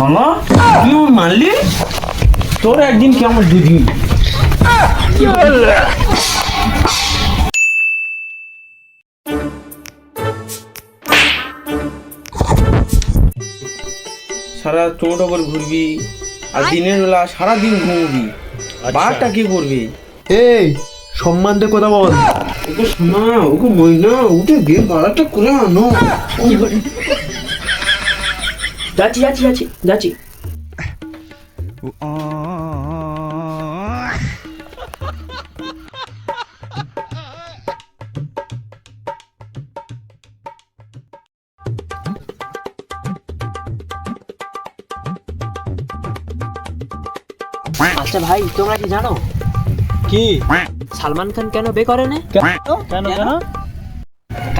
শালা তুই আমার মারলি? তোর একদিন কি আমার দুদিন? সারা চোট ওপর ঘুরবি আর দিনের বেলা সারা দিন ঘুমবি বারটা কি করবি? এই সম্মান দিয়ে কথা বল। ওকে শোনা ওকে মইনা উঠে গিয়ে বারটা করে আনো। যাচ্ছি যাচ্ছি যাচ্ছি যাচ্ছি। আচ্ছা ভাই তোমরা কি জানো? কি? সালমান খান কেন বে করে না? কেন কেন?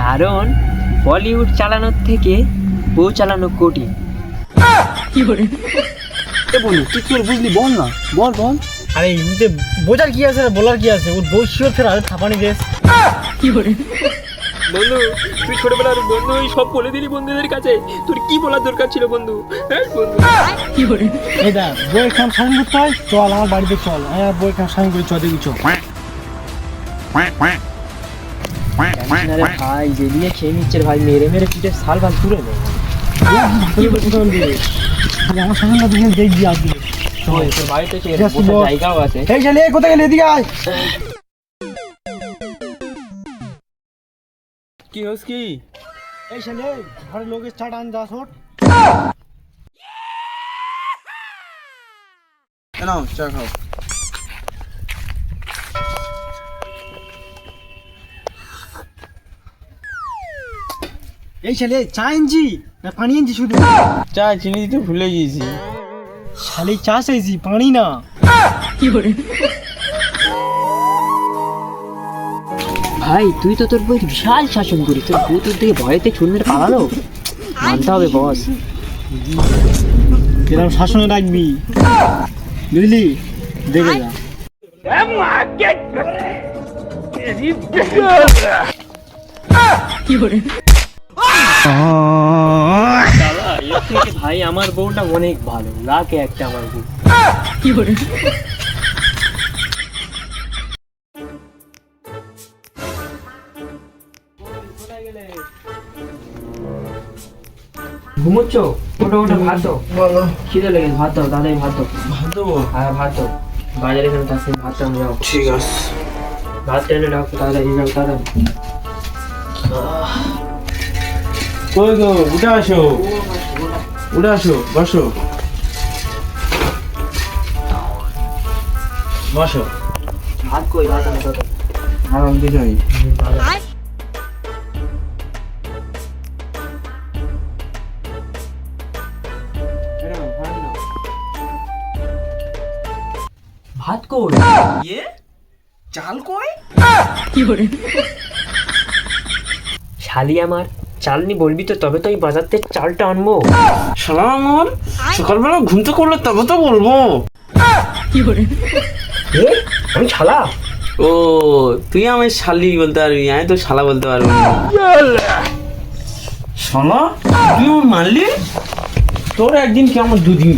কারণ বলিউড চালানোর থেকে বউ চালানো কোটি এ বলু তুই কি বুঝলি বল না বল বল। আরে এমনিতে বোঝার কি আছে আর বলার কি আছে? ওর বউ শিওর ফের আরে থাপানি দেশ। বন্ধু তুই ছোটবেলার বন্ধু ওই সব বলে দিলি বন্ধুদের কাছে। তোর কি বলার দরকার ছিল বন্ধু? হ্যাঁ বন্ধু? এই দেখ বই খান সাইন করতে হয় চল আমার বাড়িতে চল। হ্যাঁ বই খান সাইন করে চ দেখি চ আরে ভাই জেলিয়ে খেয়ে নিচ্ছে রে ভাই মেরে মেরে পিঠে সাল ভালো তুলে নেই আমার সঙ্গে না বসার বল। জায়গাও আছে এই এই কোথায় গেলে এদিকে আয় কি হোস কি এই এই, ঘরে লোকের চাট আন যা শোট নাও চা খাও এই এই, চা এনেছি না পানি এনেছি শুধু। চা চিনি দিতে ভুলে গিয়েছি। শালি চা চাইছি পানি না। ভাই তুই তো তোর বই বিশাল শাসন করিস তোর বউ তোর দিকে ভয়েতে মেরে পালালো? মানতে হবে বস। এরকম শাসনে রাখবি। বুঝলি? দেখে যা। এর থেকে ভাই আমার বউটা অনেক ভালো। লাগে একটা আমার বউ। ঘুমোচ্ছ? ওটা ওটা ভাত বলো। খিদে লেগেছে ভাত দাও দাদাই ভাত দাও। ভাত দেবো? হ্যাঁ ভাত দাও। বাজারে এখানে কাছে ভাত দাও যাও। ঠিক আছে। ভাত টেনে ডাক তাড়াতাড়ি যাও তাড়াতাড়ি। কই গো? উঠে আসো। উঠে আসো বসো। বসো। ভাত কই? ভাত আরাম। ভাত কই? ইয়ে? চাল কই? শালি আমার। চালনি বলবি তো তবে তো আমি বাজার থেকে চালটা আনব। শালা আমার সকালবেলা ঘুম তো করলে তবে তো বলব। এ, আমি ছালা ও তুই আমি শালি বলতে পারবি আমি তো শালা বলতে পারব না। শালা তুই আমার মারলি? তোর একদিন কি আমার দুদিন?